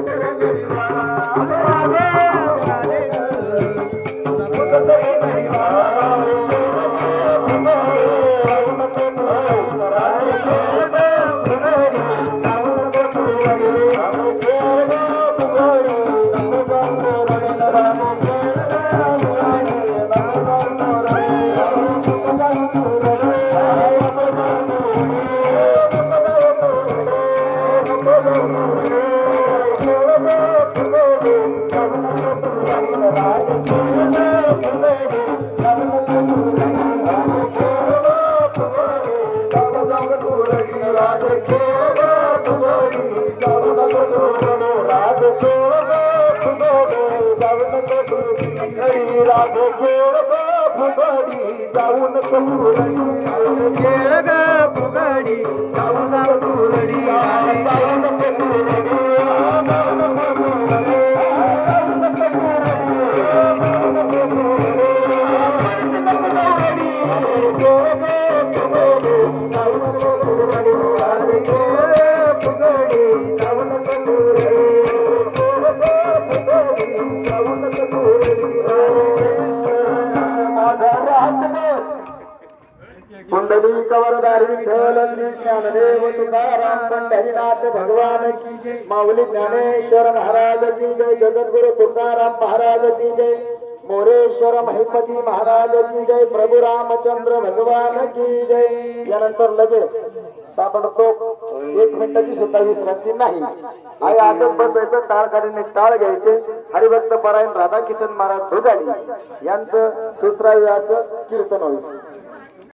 Thank you. Thank you. जाऊन खेळ ग फुगडी जाऊन फुगडी कुंडली कवरदारी विठ्ठल ज्ञानदेव तुकाराम पंढरीनाथ भगवान की जय माऊली ज्ञानेश्वर महाराज की जय जगद्गुरु तुकाराम महाराज की जय मोरेश्वर महिपती महाराज की जय प्रभू रामचंद्र भगवान की जय. यानंतर लगेच ताबडतोब एक मिनिटाची सुद्धा विश्रांती नाही. आई आजच बसायचं टाळकारीने टाळ घ्यायचे. हरिभक्त परायण राधाकिशन महाराज भोगाडी यांचं सुसराव्याचं कीर्तन होईल.